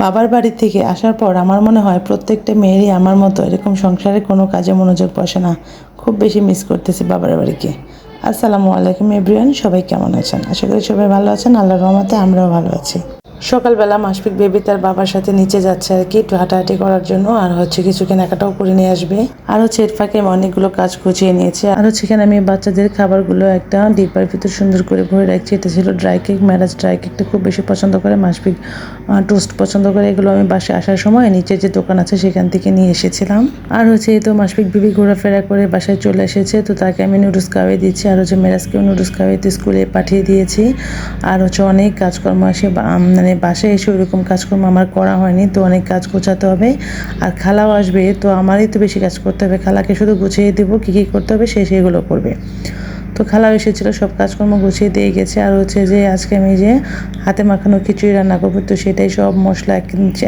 বাবার বাড়ি থেকে আসার পর আমার মনে হয় প্রত্যেকটা মেয়েরই আমার মতো এরকম সংসারে কোনো কাজে মনোযোগ বসে না। খুব বেশি মিস করতেছি বাবার বাড়িকে। আসসালামু আলাইকুম এভরিওয়ান সবাই কেমন আছেন? আশা করি সবাই ভালো আছেন। আল্লাহ রহমতে আমরাও ভালো আছি। সকালবেলা মাসফিক বেবি তার বাবার সাথে নিচে যাচ্ছে আর কি একটু হাঁটাহাঁটি করার জন্য। আর হচ্ছে কিছু কেনাকাটাও করে নিয়ে আসবে। আর হচ্ছে এর ফাঁকে আমি অনেকগুলো কাজ গুছিয়ে নিয়েছে। আর হচ্ছে এখানে আমি বাচ্চাদের খাবারগুলো একটা ডিব্বার ভিতর সুন্দর করে ভরে রাখছি। এটা ছিল ড্রাই কেক। ম্যারাজ ড্রাই কেকটা খুব বেশি পছন্দ করে। মাসফিক টোস্ট পছন্দ করে। এগুলো আমি বাসে আসার সময় নিচে যে দোকান আছে সেখান থেকে নিয়ে এসেছিলাম। আর হচ্ছে এই তো মাসফিক বিবি ঘোরাফেরা করে বাসায় চলে এসেছে। তো তাকে আমি নুডলস খাওয়াই দিচ্ছি। আর হচ্ছে মেরাজকেও নুডলস খাওয়াই দিয়ে স্কুলে পাঠিয়ে দিয়েছি। আর হচ্ছে অনেক কাজকর্ম আসে আম, মানে বাসায় এসে ওইরকম কাজকর্ম আমার করা হয়নি, তো অনেক কাজ গোছাতে হবে। আর খালাও আসবে, তো আমারই তো বেশি কাজ করতে হবে। খালাকে শুধু গুছিয়ে দেবো, কী কী করতে হবে, সে সেগুলো করবে। তো খালাও এসেছিল, সব কাজকর্ম গুছিয়ে দিয়ে গেছে। আর হচ্ছে যে আজকে আমি যে হাতে মাখানো খিচুড়ি রান্না করব, তো সেটাই সব মশলা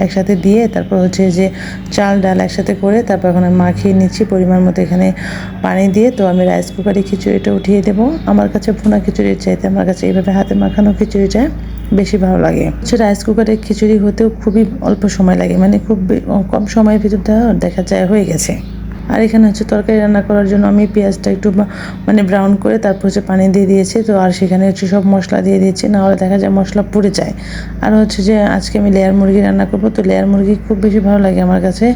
একসাথে দিয়ে তারপর হচ্ছে যে চাল, ডাল একসাথে করে তারপর আমি মাখিয়ে নিচ্ছি পরিমাণ মতো এখানে পানি দিয়ে। তো আমি রাইস কুকারে খিচুড়িটা উঠিয়ে দেবো। আমার কাছে ভুনা খিচুড়ির চাইতে, আমার কাছে এইভাবে হাতে মাখানো খিচুড়ি খিচুড়িটা বেশি ভালো লাগে। হচ্ছে রাইস কুকারে খিচুড়ি হতেও খুবই অল্প সময় লাগে। মানে খুব কম সময়ের ভিতরটা দেখা যায়, হয়ে গেছে। আর এখানে হচ্ছে তরকারি রান্না করার জন্য আমি পেঁয়াজটা একটু মানে ব্রাউন করে তারপর হচ্ছে পানি দিয়ে দিয়েছি। তো আর সেখানে হচ্ছে সব মশলা দিয়ে দিয়েছি, না হলে দেখা যায় মশলা পুড়ে যায়। আর হচ্ছে যে আজকে আমি লেয়ার মুরগি রান্না করব, তো লেয়ার মুরগি খুব বেশি ভালো লাগে আমার কাছে।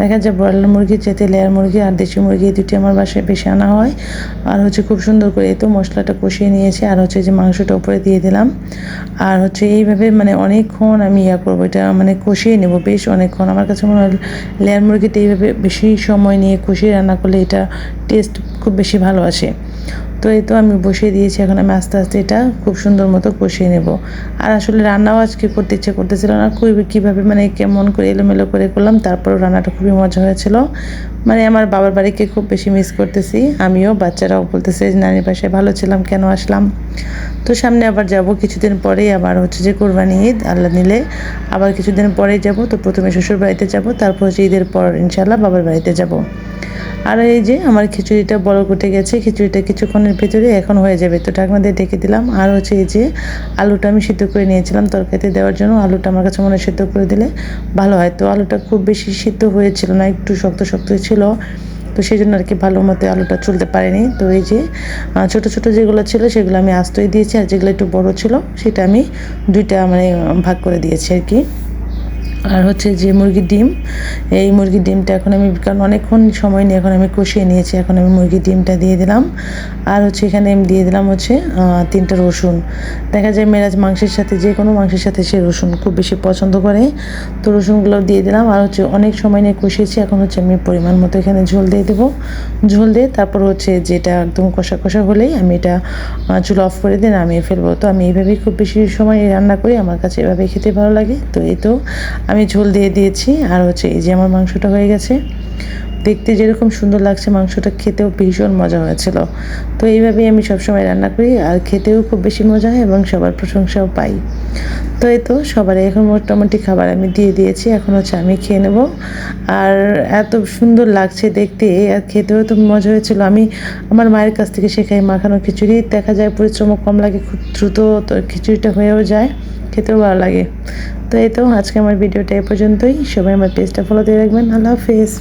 দেখা যায় ব্রয়লার মুরগির চেতে লেয়ার মুরগি আর দেশি মুরগি এই দুটি আমার বাসায় বেশি আনা হয়। আর হচ্ছে খুব সুন্দর করে এই তো মশলাটা কষিয়ে নিয়েছি, আর হচ্ছে যে মাংসটা উপরে দিয়ে দিলাম। আর হচ্ছে এইভাবে মানে অনেকক্ষণ আমি ইয়া করব, এটা মানে কষিয়ে নেব, বেশ অনেকক্ষণ। আমার কাছে মনে হয় লেয়ার মুরগিটা এইভাবে বেশি সময় নিয়ে কষিয়ে রান্না করলে এটা টেস্ট খুব বেশি ভালো আসে। তো এই তো আমি বসিয়ে দিয়েছি, এখন আমি আস্তে আস্তে এটা খুব সুন্দর মতো কষিয়ে নেব। আর আসলে রান্নাও আজকে করতে ইচ্ছে করতেছিল না, খুবই কীভাবে মানে কেমন করে এলোমেলো করে করলাম, তারপরেও রান্নাটা খুবই মজা হয়েছিল। মানে আমার বাবার বাড়িকে খুব বেশি মিস করতেছি, আমিও, বাচ্চারাও বলতেছে নানির বাসায় ভালো ছিলাম, কেন আসলাম? তো সামনে আবার যাব, কিছুদিন পরেই আবার হচ্ছে যে কোরবানি ঈদ, আল্লাহ নিলে আবার কিছুদিন পরেই যাব, তো প্রথমে শ্বশুর বাড়িতে যাব, তারপর হচ্ছে ঈদের পর ইনশাল্লাহ বাবার বাড়িতে যাব। আর এই যে আমার খিচুড়িটা বড় কুটে গেছে, খিচুড়িটা কিছুক্ষণের ভিতরে এখন হয়ে যাবে। তো দিয়ে ডেকে দিলাম। আর হচ্ছে এই যে আলুটা আমি সিদ্ধ করে নিয়েছিলাম তরকারিতে দেওয়ার জন্য। আলুটা আমার কাছে মনে সিদ্ধ করে দিলে ভালো হয়। তো আলুটা খুব বেশি সিদ্ধ হয়েছিল না, একটু শক্ত শক্ত ছিল। তো সেই জন্য আর কি ভালো মতো আলুটা চলতে পারেনি। তো এই যে ছোট ছোট যেগুলো ছিল সেগুলো আমি আস্তই দিয়েছি। আর যেগুলো একটু বড় ছিল, সেটা আমি দুইটা মানে ভাগ করে দিয়েছি আর কি। আর হচ্ছে যে মুরগির ডিম, এই মুরগির ডিমটা এখন আমি, কারণ অনেকক্ষণ সময় নিয়ে এখন আমি কষিয়ে নিয়েছি, এখন আমি মুরগির ডিমটা দিয়ে দিলাম। আর হচ্ছে এখানে আমি দিয়ে দিলাম হচ্ছে তিনটা রসুন। দেখা যায় মেরাজ মাংসের সাথে, যে কোনো মাংসের সাথে সে রসুন খুব বেশি পছন্দ করে। তো রসুনগুলো দিয়ে দিলাম, আর হচ্ছে অনেক সময় নিয়ে কষিয়েছি, এখন হচ্ছে আমি পরিমাণ মতো এখানে ঝোল দিয়ে দেবো। ঝোল দিয়ে তারপর হচ্ছে যেটা একদম কষা কষা হলেই আমি এটা চুলো অফ করে দিয়ে নামিয়ে ফেলব। তো আমি এইভাবেই খুব বেশি সময় রান্না করি, আমার কাছে এভাবে খেতে ভালো লাগে। তো এই তো আমি ঝোল দিয়ে দিয়েছি আর হচ্ছে এই যে আমার মাংসটা হয়ে গেছে। দেখতে যেরকম সুন্দর লাগছে, মাংসটা খেতেও ভীষণ মজা হয়েছিল। তো এইভাবেই আমি সবসময় রান্না করি, আর খেতেও খুব বেশি মজা হয় এবং সবার প্রশংসাও পাই। তো এই তো সবার এখন মোটামুটি খাবার আমি দিয়ে দিয়েছি, এখন হচ্ছে আমি খেয়ে নেব। আর এত সুন্দর লাগছে দেখতে, আর খেতেও তো মজা হয়েছিল। আমি আমার মায়ের কাছ থেকে শেখাই মাখানো খিচুড়ি, দেখা যায় পরিশ্রমও কম লাগে, খুব দ্রুত তো খিচুড়িটা হয়েও যায়, খেতেও ভালো লাগে। তো এই তো আজকে আমার ভিডিওটা এ পর্যন্তই, সবাই আমার পেজটা ফলো দিয়ে রাখবেন, আল্লাহ হাফেজ।